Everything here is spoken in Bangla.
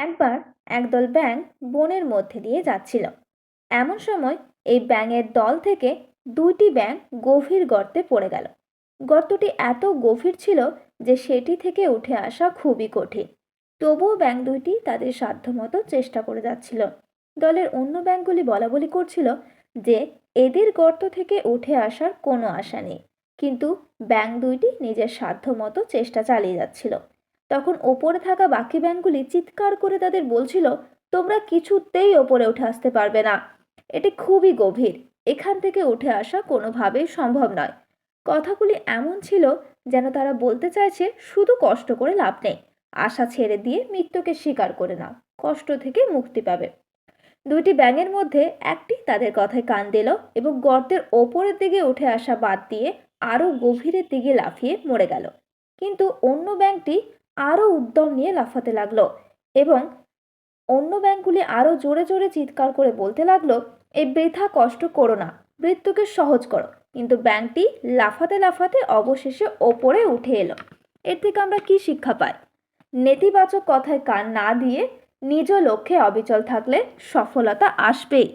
একবার একদল ব্যাঙ বনের মধ্যে দিয়ে যাচ্ছিল। এমন সময় এই ব্যাঙের দল থেকে দুইটি ব্যাঙ গভীর গর্তে পড়ে গেল। গর্তটি এত গভীর ছিল যে সেটি থেকে উঠে আসা খুবই কঠিন। তবুও ব্যাঙ দুইটি তাদের সাধ্যমতো চেষ্টা করে যাচ্ছিল। দলের অন্য ব্যাঙগুলি বলা বলি করছিল যে এদের গর্ত থেকে উঠে আসার কোনো আশা নেই। কিন্তু ব্যাঙ দুইটি নিজের সাধ্যমতো চেষ্টা চালিয়ে যাচ্ছিল। তখন ওপরে থাকা বাকি ব্যাংকগুলি চিৎকার করে তাদের বলছিল, তোমরা কিছুতেই ওপরে উঠে আসতে পারবে না। এটি খুবই গভীর। এখান থেকে উঠে আসা কোনোভাবেই সম্ভব নয়। কথাগুলি এমন ছিল যেন তারা বলতে চাইছে, শুধু কষ্ট করে লাভ নেই। আশা ছেড়ে দিয়ে মৃত্যুকে স্বীকার করে নাও। কষ্ট থেকে মুক্তি পাবে। দুইটি ব্যাঙের মধ্যে একটি তাদের কথায় কান দিল এবং গর্তের ওপরের দিকে উঠে আসা বাদ দিয়ে আরও গভীরের দিকে লাফিয়ে মরে গেল। কিন্তু অন্য ব্যাঙটি আরও উদ্যম নিয়ে লাফাতে লাগল এবং অন্য ব্যাঙগুলি আরও জোরে জোরে চিৎকার করে বলতে লাগল, এই বৃথা কষ্ট করো না, মৃত্যুকে সহজ করো। কিন্তু ব্যাঙটি লাফাতে লাফাতে অবশেষে ওপরে উঠে এলো। এর থেকে আমরা কি শিক্ষা পাই? নেতিবাচক কথায় কান না দিয়ে নিজ লক্ষ্যে অবিচল থাকলে সফলতা আসবেই।